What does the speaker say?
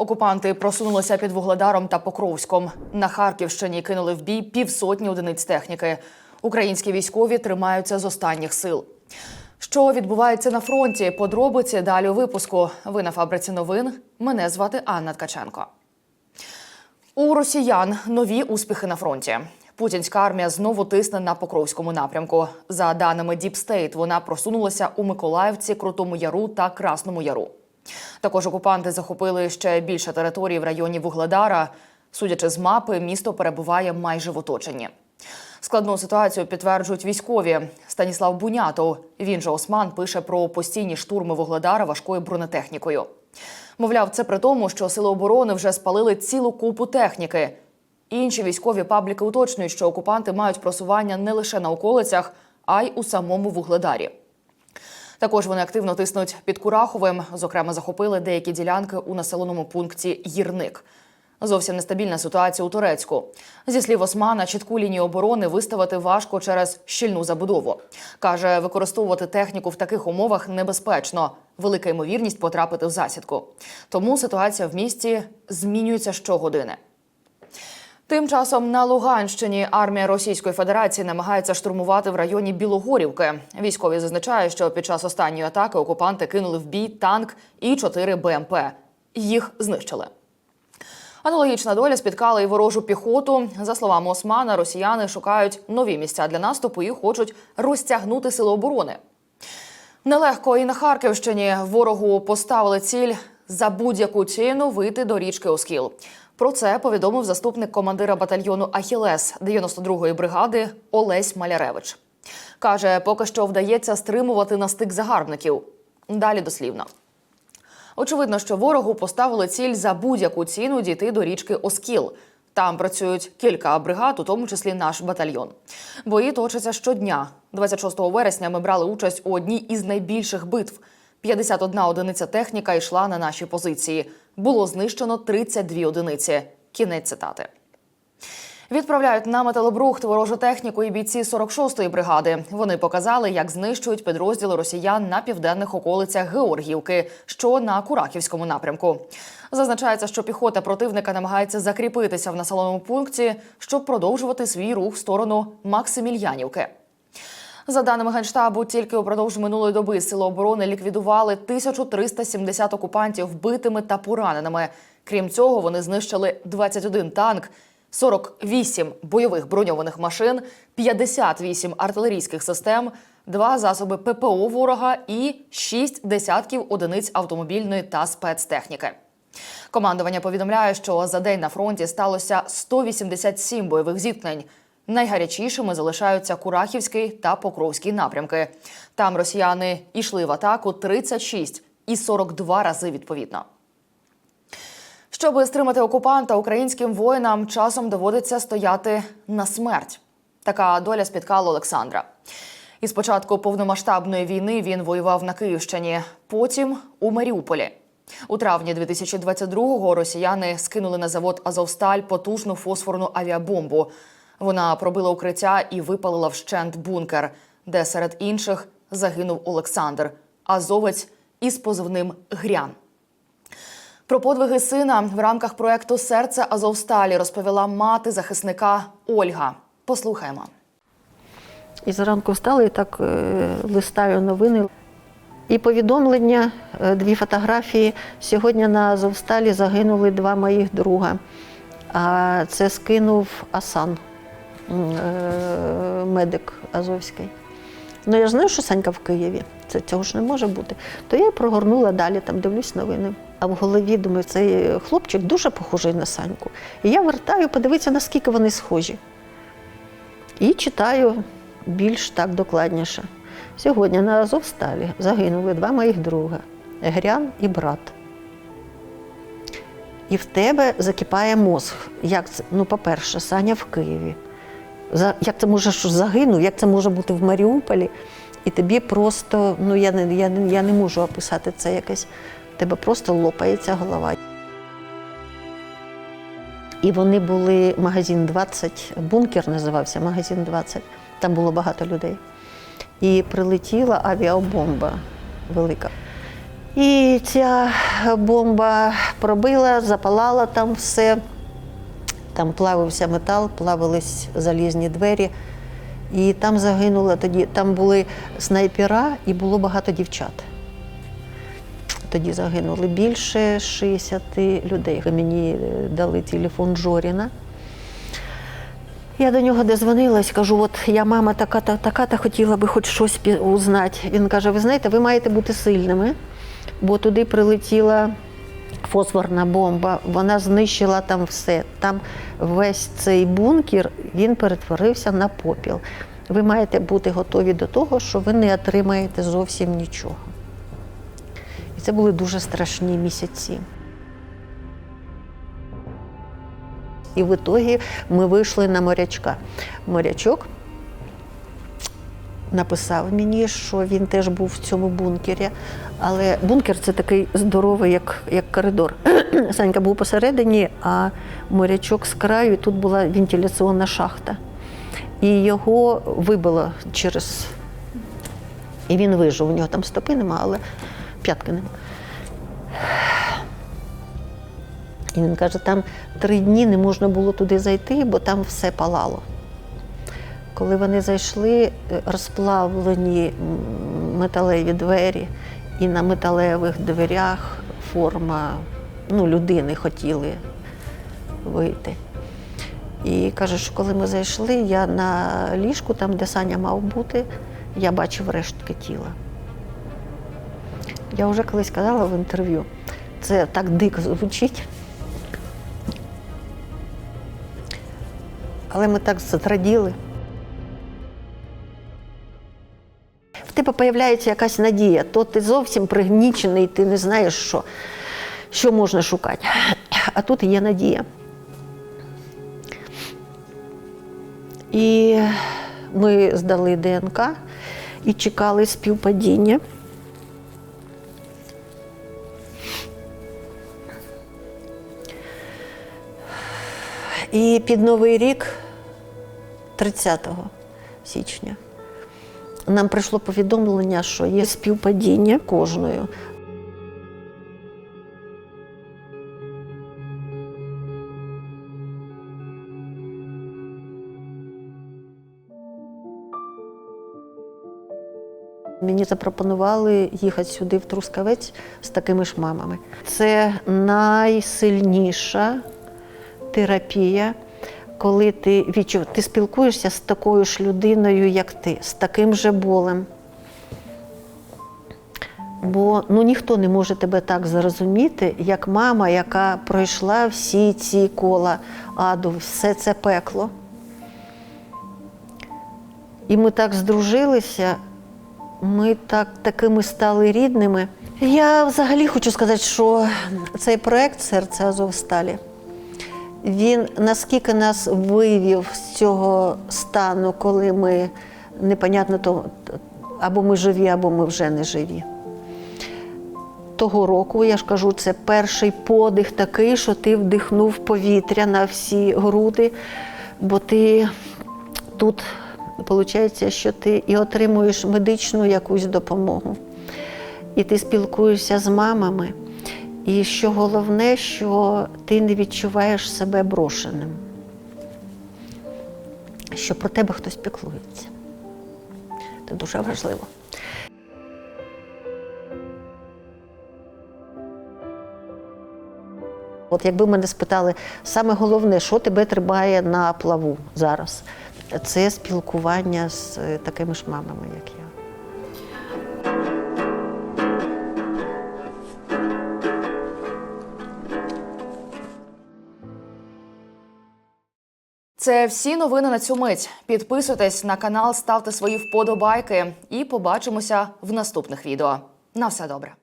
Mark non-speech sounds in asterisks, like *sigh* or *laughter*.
Окупанти просунулися під Вугледаром та Покровськом. На Харківщині кинули в бій півсотні одиниць техніки. Українські військові тримаються з останніх сил. Що відбувається на фронті? Подробиці далі у випуску. Ви на фабриці новин. Мене звати Анна Ткаченко. У росіян нові успіхи на фронті. Путінська армія знову тисне на Покровському напрямку. За даними State, вона просунулася у Миколаївці, Крутому Яру та Красному Яру. Також окупанти захопили ще більше території в районі Вугледара. Судячи з мапи, місто перебуває майже в оточенні. Складну ситуацію підтверджують військові. Станіслав Бунятов, він же Осман, пише про постійні штурми Вугледара важкою бронетехнікою. Мовляв, це при тому, що сили оборони вже спалили цілу купу техніки. Інші військові пабліки уточнюють, що окупанти мають просування не лише на околицях, а й у самому Вугледарі. Також вони активно тиснуть під Кураховим. Зокрема, захопили деякі ділянки у населеному пункті Гірник. Зовсім нестабільна ситуація у Турецьку. Зі слів Османа, чітку лінію оборони виставити важко через щільну забудову. Каже, використовувати техніку в таких умовах небезпечно. Велика ймовірність потрапити в засідку. Тому ситуація в місті змінюється щогодини. Тим часом на Луганщині армія Російської Федерації намагається штурмувати в районі Білогорівки. Військові зазначають, що під час останньої атаки окупанти кинули в бій танк і 4 БМП. Їх знищили. Аналогічна доля спіткала і ворожу піхоту. За словами Османа, росіяни шукають нові місця для наступу і хочуть розтягнути сили оборони. Нелегко і на Харківщині ворогу поставили ціль за будь-яку ціну вийти до річки Оскіл. Про це повідомив заступник командира батальйону Ахілес 92-ї бригади Олесь Маляревич. Каже, поки що вдається стримувати настиг загарбників. Далі дослівно. Очевидно, що ворогу поставили ціль за будь-яку ціну дійти до річки Оскіл. Там працюють кілька бригад, у тому числі наш батальйон. Бої точаться щодня. 26 вересня ми брали участь у одній із найбільших битв. 51 одиниця техніка йшла на наші позиції. Було знищено 32 одиниці. Кінець цитати. Відправляють на металобрухт ворожу техніку і бійці 46-ї бригади. Вони показали, як знищують підрозділи росіян на південних околицях Георгіївки, що на Курахівському напрямку. Зазначається, що піхота противника намагається закріпитися в населеному пункті, щоб продовжувати свій рух в сторону Максимільянівки. За даними Генштабу, тільки упродовж минулої доби сили оборони ліквідували 1370 окупантів вбитими та пораненими. Крім цього, вони знищили 21 танк, 48 бойових броньованих машин, 58 артилерійських систем, два засоби ППО ворога і 6 десятків одиниць автомобільної та спецтехніки. Командування повідомляє, що за день на фронті сталося 187 бойових зіткнень. Найгарячішими залишаються Курахівський та Покровський напрямки. Там росіяни йшли в атаку 36 і 42 рази відповідно. Щоб стримати окупанта, українським воїнам часом доводиться стояти на смерть. Така доля спіткала Олександра. І з початку повномасштабної війни він воював на Київщині, потім у Маріуполі. У травні 2022-го росіяни скинули на завод Азовсталь потужну фосфорну авіабомбу. Вона пробила укриття і випалила вщент бункер, де серед інших загинув Олександр, азовець із позивним Грян. Про подвиги сина в рамках проекту Серце Азовсталі розповіла мати захисника Ольга. Послухаємо. І зранку встала і так е, листаю новини. І повідомлення, е, дві фотографії. Сьогодні на Азовсталі загинули два моїх друга. А це скинув Асан, медик Азовський. Ну я знаю, що Санька в Києві. Це цього ж не може бути. То я прогорнула далі, там дивлюсь новини. А в голові думаю, цей хлопчик дуже похожий на Саньку. І я вертаю, подивитися, наскільки вони схожі. І читаю більш так докладніше. Сьогодні на Азовсталі загинули два моїх друга Грян і брат. І в тебе закипає мозг. Як це? Ну, по-перше, Саня в Києві. Як це може що загинув, як це може бути в Маріуполі? І тобі просто, ну я не, я, я не можу описати це якось. В тебе просто лопається голова. І вони були магазин 20, бункер називався магазин 20. Там було багато людей. І прилетіла авіабомба велика. І ця бомба пробила, запалала там все. Там плавився метал, плавились залізні двері. І там загинуло тоді. Там були снайпера і було багато дівчат. Тоді загинули більше 60 людей. Мені е, дали телефон Жоріна. Я до нього дозвонилась, кажу, от я мама така-та, така-та хотіла би хоч щось узнати. Він каже: ви знаєте, ви маєте бути сильними, бо туди прилетіла фосфорна бомба, вона знищила там все. Там весь цей бункер він перетворився на попіл. Ви маєте бути готові до того, що ви не отримаєте зовсім нічого. І це були дуже страшні місяці. І в ітогі ми вийшли на морячка. Морячок написав мені, що він теж був в цьому бункері. Але бункер це такий здоровий, як, як коридор. *clears throat* Санька був посередині, а морячок з краю, і тут була вентиляційна шахта. І його вибило через. І він вижив. У нього там стопи нема, але п'ятки нема. І він каже, там три дні не можна було туди зайти, бо там все палало. Коли вони зайшли, е, розплавлені металеві двері, і на металевих дверях форма ну, людини хотіли вийти. І каже, що коли ми зайшли, я на ліжку, там, де Саня мав бути, я бачив рештки тіла. Я вже колись казала в інтерв'ю, це так дико звучить. Але ми так затраділи. Тебе з'являється якась надія, то ти зовсім пригнічений, ти не знаєш, що, що можна шукати. *clears throat* А тут є надія. І ми здали ДНК і чекали співпадіння. І під Новий рік, 30 січня, нам прийшло повідомлення, що є співпадіння кожною. Мені запропонували їхати сюди в Трускавець з такими ж мамами. Це найсильніша терапія, коли ти відчув, ти спілкуєшся з такою ж людиною, як ти, з таким же болем. Бо ну, ніхто не може тебе так зрозуміти, як мама, яка пройшла всі ці кола аду, все це пекло. І ми так здружилися, ми так такими стали рідними. Я взагалі хочу сказати, що цей проект Серце Азовсталі він наскільки нас вивів з цього стану, коли ми непонятно то або ми живі, або ми вже не живі. Того року, я ж кажу, це перший подих такий, що ти вдихнув повітря на всі груди, бо ти тут виходить, що ти і отримуєш медичну якусь допомогу, і ти спілкуєшся з мамами. І що головне, що ти не відчуваєш себе брошеним, що про тебе хтось піклується. Це дуже важливо. От якби мене спитали, саме головне, що тебе тримає на плаву зараз, це спілкування з е, такими ж мамами, як я. Це всі новини на цю мить. Підписуйтесь на канал, ставте свої вподобайки і побачимося в наступних відео. На все добре.